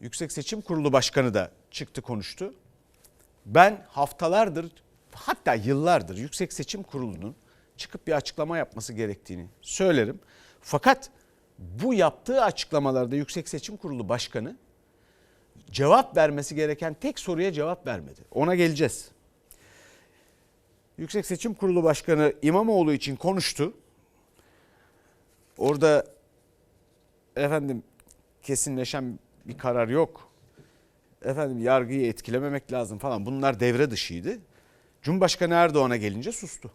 Yüksek Seçim Kurulu Başkanı da çıktı konuştu. Ben haftalardır hatta yıllardır Yüksek Seçim Kurulu'nun çıkıp bir açıklama yapması gerektiğini söylerim. Fakat bu yaptığı açıklamalarda Yüksek Seçim Kurulu Başkanı cevap vermesi gereken tek soruya cevap vermedi. Ona geleceğiz. Yüksek Seçim Kurulu Başkanı İmamoğlu için konuştu. Orada efendim kesinleşen bir karar yok. Efendim yargıyı etkilememek lazım falan. Bunlar devre dışıydı. Cumhurbaşkanı Erdoğan'a gelince sustu.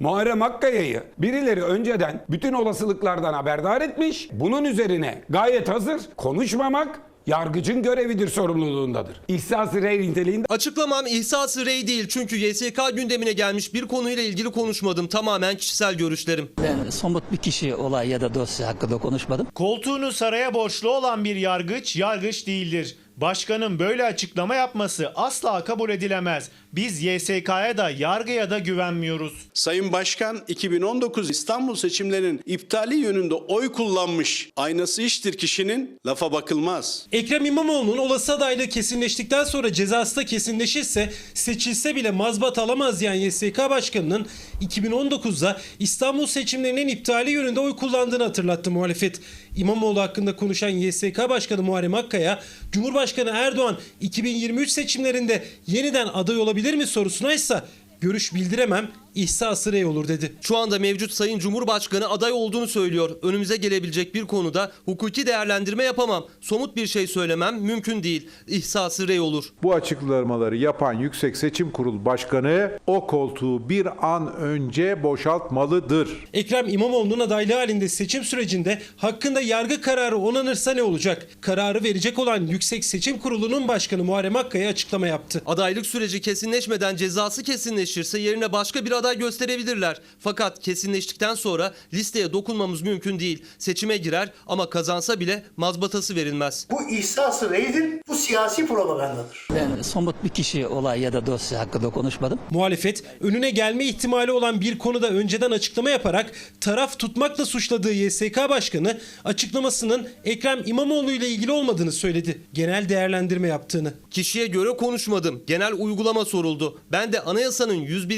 Muharrem Akkaya'yı birileri önceden bütün olasılıklardan haberdar etmiş. Bunun üzerine gayet hazır konuşmamak yargıcın görevidir sorumluluğundadır. İhsas rey niteliğinde Açıklamam ihsası rey değil çünkü YSK gündemine gelmiş bir konuyla ilgili konuşmadım. Tamamen kişisel görüşlerim. Ben somut bir kişi olay ya da dosya hakkında konuşmadım. Koltuğunu saraya borçlu olan bir yargıç yargıç değildir. Başkanın böyle açıklama yapması asla kabul edilemez. Biz YSK'ya da yargıya da güvenmiyoruz. Sayın Başkan 2019 İstanbul seçimlerinin iptali yönünde oy kullanmış. Aynası iştir kişinin lafa bakılmaz. Ekrem İmamoğlu'nun olası adaylığı kesinleştikten sonra cezası da kesinleşirse seçilse bile mazbat alamaz diyen YSK Başkanı'nın 2019'da İstanbul seçimlerinin iptali yönünde oy kullandığını hatırlattı muhalefet. İmamoğlu hakkında konuşan YSK Başkanı Muharrem Akkaya, Cumhurbaşkanı Erdoğan 2023 seçimlerinde yeniden aday olabilir mi sorusuna ise görüş bildiremem, ihsası rey olur dedi. Şu anda mevcut Sayın Cumhurbaşkanı aday olduğunu söylüyor. Önümüze gelebilecek bir konuda hukuki değerlendirme yapamam. Somut bir şey söylemem mümkün değil. İhsası rey olur. Bu açıklamaları yapan Yüksek Seçim Kurulu Başkanı o koltuğu bir an önce boşaltmalıdır. Ekrem İmamoğlu'nun adaylığı halinde seçim sürecinde hakkında yargı kararı onanırsa ne olacak? Kararı verecek olan Yüksek Seçim Kurulu'nun başkanı Muharrem Akkaya açıklama yaptı. Adaylık süreci kesinleşmeden cezası kesinleşirse yerine başka bir aday gösterebilirler. Fakat kesinleştikten sonra listeye dokunmamız mümkün değil. Seçime girer ama kazansa bile mazbatası verilmez. Bu ihsas reydir, bu siyasi propagandadır. Ben somut bir kişi olay ya da dosya hakkında konuşmadım. Muhalefet önüne gelme ihtimali olan bir konuda önceden açıklama yaparak taraf tutmakla suçladığı YSK Başkanı açıklamasının Ekrem İmamoğlu ile ilgili olmadığını söyledi. Genel değerlendirme yaptığını. Kişiye göre konuşmadım. Genel uygulama soruldu. Ben de anayasanın 101.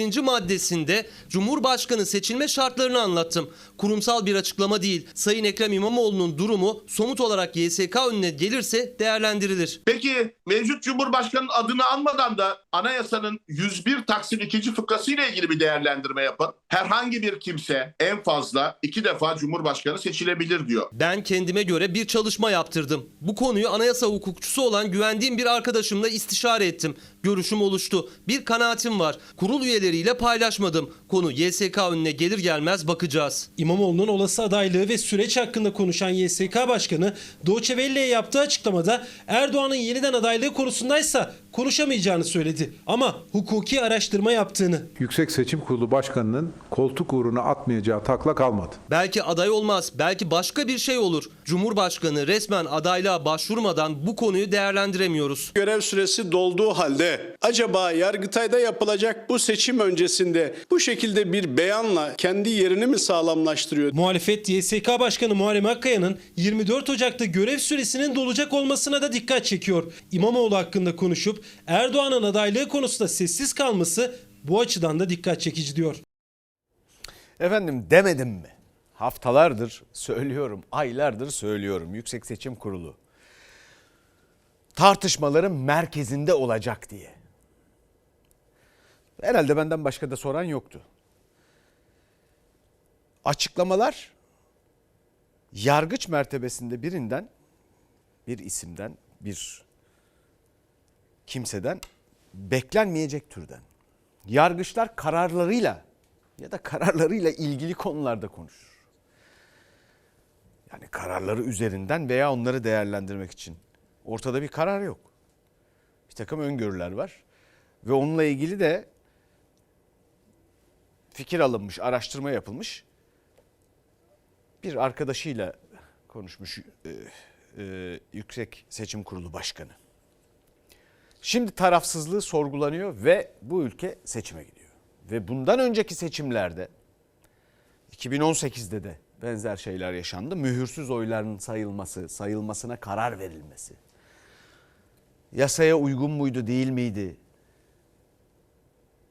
maddesinde Cumhurbaşkanı seçilme şartlarını anlattım. Kurumsal bir açıklama değil. Sayın Ekrem İmamoğlu'nun durumu somut olarak YSK önüne gelirse değerlendirilir. Peki mevcut Cumhurbaşkanı'nın adını anmadan da anayasanın 101 Taksim 2. fıkrası ile ilgili bir değerlendirme yapın. Herhangi bir kimse en fazla iki defa Cumhurbaşkanı seçilebilir diyor. Ben kendime göre bir çalışma yaptırdım. Bu konuyu anayasa hukukçusu olan güvendiğim bir arkadaşımla istişare ettim. Görüşüm oluştu. Bir kanaatim var. Kurul üyeleriyle paylaşmadım. Konu YSK önüne gelir gelmez bakacağız. İmamoğlu'nun olası adaylığı ve süreç hakkında konuşan YSK Başkanı Doğçe Velle'ye yaptığı açıklamada Erdoğan'ın yeniden adaylığı konusundaysa konuşamayacağını söyledi. Ama hukuki araştırma yaptığını. Yüksek Seçim Kurulu Başkanı'nın koltuk uğruna atmayacağı takla kalmadı. Belki aday olmaz, belki başka bir şey olur. Cumhurbaşkanı resmen adaylığa başvurmadan bu konuyu değerlendiremiyoruz. Görev süresi dolduğu halde acaba Yargıtay'da yapılacak bu seçim öncesinde bu şekilde bir beyanla kendi yerini mi sağlamlaştırıyor? Muhalefet YSK Başkanı Muharrem Akkaya'nın 24 Ocak'ta görev süresinin dolacak olmasına da dikkat çekiyor. İmamoğlu hakkında konuşup Erdoğan'ın adaylığı konusunda sessiz kalması bu açıdan da dikkat çekici diyor. Efendim demedim mi? Haftalardır söylüyorum, aylardır söylüyorum. Yüksek Seçim Kurulu tartışmaların merkezinde olacak diye. Herhalde benden başka da soran yoktu. Açıklamalar yargıç mertebesinde birinden, bir isimden, bir kimseden beklenmeyecek türden. Yargıçlar kararlarıyla ya da kararlarıyla ilgili konularda konuşur. Yani kararları üzerinden veya onları değerlendirmek için. Ortada bir karar yok. Bir takım öngörüler var. Ve onunla ilgili de fikir alınmış, araştırma yapılmış. Bir arkadaşıyla konuşmuş e, e, Yüksek Seçim Kurulu Başkanı. Şimdi tarafsızlığı sorgulanıyor ve bu ülke seçime gidiyor. Ve bundan önceki seçimlerde 2018'de de benzer şeyler yaşandı. Mühürsüz oyların sayılması, sayılmasına karar verilmesi. Yasaya uygun muydu, değil miydi?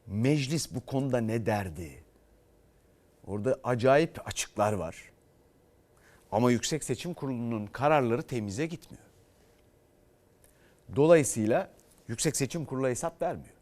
Meclis bu konuda ne derdi? Orada acayip açıklar var. Ama Yüksek Seçim Kurulu'nun kararları temize gitmiyor. Dolayısıyla Yüksek Seçim Kurulu hesap vermiyor.